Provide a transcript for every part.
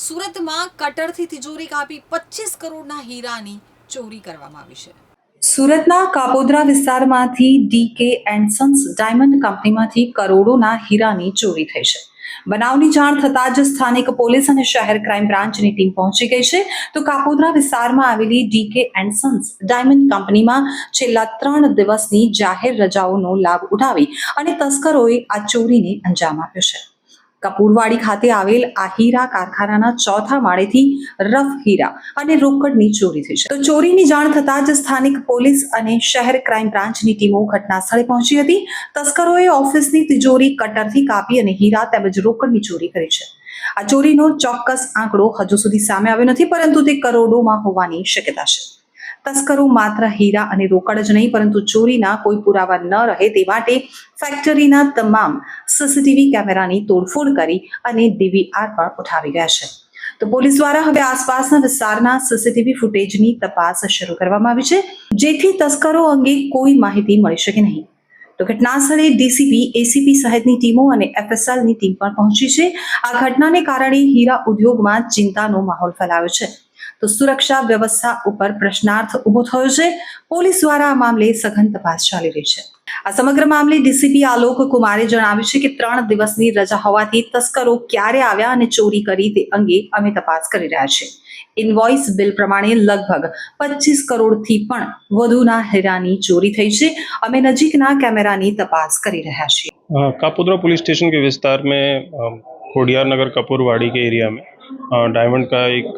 સુરતમાં કટરથી તિજોરી કાપી પચીસ કરોડના હીરાની ચોરી કરવામાં આવી છે. સુરતના કાપોદ્રા વિસ્તારમાંથી ડીકે એન્ડ સન્સ ડાયમંડ કંપનીમાંથી કરોડોના હીરાની ચોરી થઈ છે. બનાવની જાણ થતાં જ સ્થાનિક પોલીસ અને શહેર ક્રાઇમ બ્રાન્ચની ટીમ પહોંચી ગઈ છે. તો કાપોદ્રા વિસ્તારમાં આવેલી ડીકે એન્ડ સન્સ ડાયમંડ કંપનીમાં છેલ્લા ત્રણ દિવસની જાહેર રજાઓનો લાભ ઉઠાવી અને તસ્કરોએ આ ચોરીને અંજામ આપ્યો છે. કપૂરવાડી ખાતે આવેલ આ હીરા કારખાનાના ચોથા માળેથી રફ હીરા અને રોકડની ચોરી થઈ છે. તો ચોરીની જાણ થતાં જ સ્થાનિક પોલીસ અને શહેર ક્રાઇમ બ્રાન્ચની ટીમો ઘટના સ્થળે પહોંચી હતી. તસ્કરોએ ઓફિસની તિજોરી કટરથી કાપી અને હીરા તેમજ રોકડની ચોરી કરી છે. આ ચોરીનો ચોક્કસ આંકડો હજુ સુધી સામે આવ્યો નથી, પરંતુ તે કરોડોમાં હોવાની શક્યતા છે. તસ્કરો માત્ર હીરા અને રોકડ જ નહીં, પરંતુ ચોરીના કોઈ પુરાવા ન રહે તે માટે ફેક્ટરીના તમામ સીસીટીવી કેમેરાની તોડફોડ કરી અને ડીવીઆર પણ ઉઠાવી રહ્યા છે. તો પોલીસ દ્વારા હવે આસપાસના વિસ્તારના સીસીટીવી ફૂટેજની તપાસ શરૂ કરવામાં આવી છે, જેથી તસ્કરો અંગે કોઈ માહિતી મળી શકે નહીં. તો ઘટના સ્થળે ડીસીપી એસીપી સહિતની ટીમો અને એફએસએલની ટીમ પણ પહોંચી છે. આ ઘટનાને કારણે હીરા ઉદ્યોગમાં ચિંતાનો માહોલ ફેલાયો છે. તો સુરક્ષા વ્યવસ્થા ઉપર પ્રશ્નાર્થ ઊભો થયો છે પોલીસ દ્વારા આ મામલે સઘન તપાસ ચાલી રહી છે આ સમગ્ર મામલે ડીસીપી આલોક કુમારે જણાવ્યું છે કે ત્રણ દિવસની રજા હોવાથી તસ્કરો ક્યારે આવ્યા અને ચોરી કરી તે અંગે અમે તપાસ કરી રહ્યા છીએ ઇનવોઇસ બિલ પ્રમાણે લગભગ પચીસ કરોડથી પણ વધુના હીરાની ચોરી થઈ છે અમે નજીકના કેમેરાની તપાસ કરી રહ્યા છીએ अ, कापोद्रा पुलिस स्टेशन के विस्तार में अ, कोडियार नगर कपूरवाड़ी के एरिया में अ, डायमंड का एक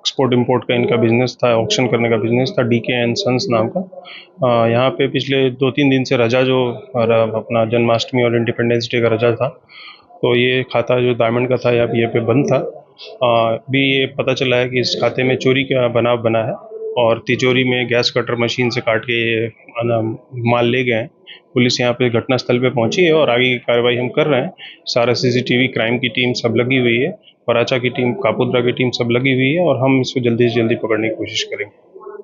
एक्सपोर्ट इंपोर्ट का इनका बिज़नेस था ऑक्शन करने का बिज़नेस था डी के एंड सन्स नाम का। यहाँ पे पिछले दो तीन दिन से रजा जो अपना जन्माष्टमी और इंडिपेंडेंस डे का रजा था तो ये खाता जो डायमंड का था यहाँ ये पे बंद था। अ, भी ये पता चला है कि इस खाते में चोरी का बनाव बना है और तिजोरी में गैस कटर मशीन से काट के ये माल ले गए हैं। पुलिस यहाँ पे घटनास्थल पे पहुँची है और आगे की कार्रवाई हम कर रहे हैं। सारा सीसीटीवी, क्राइम की टीम सब लगी हुई है। पराचा की टीम, कापुद्रा की टीम सब लगी हुई है और हम इसको जल्दी से जल्दी पकड़ने की कोशिश करेंगे।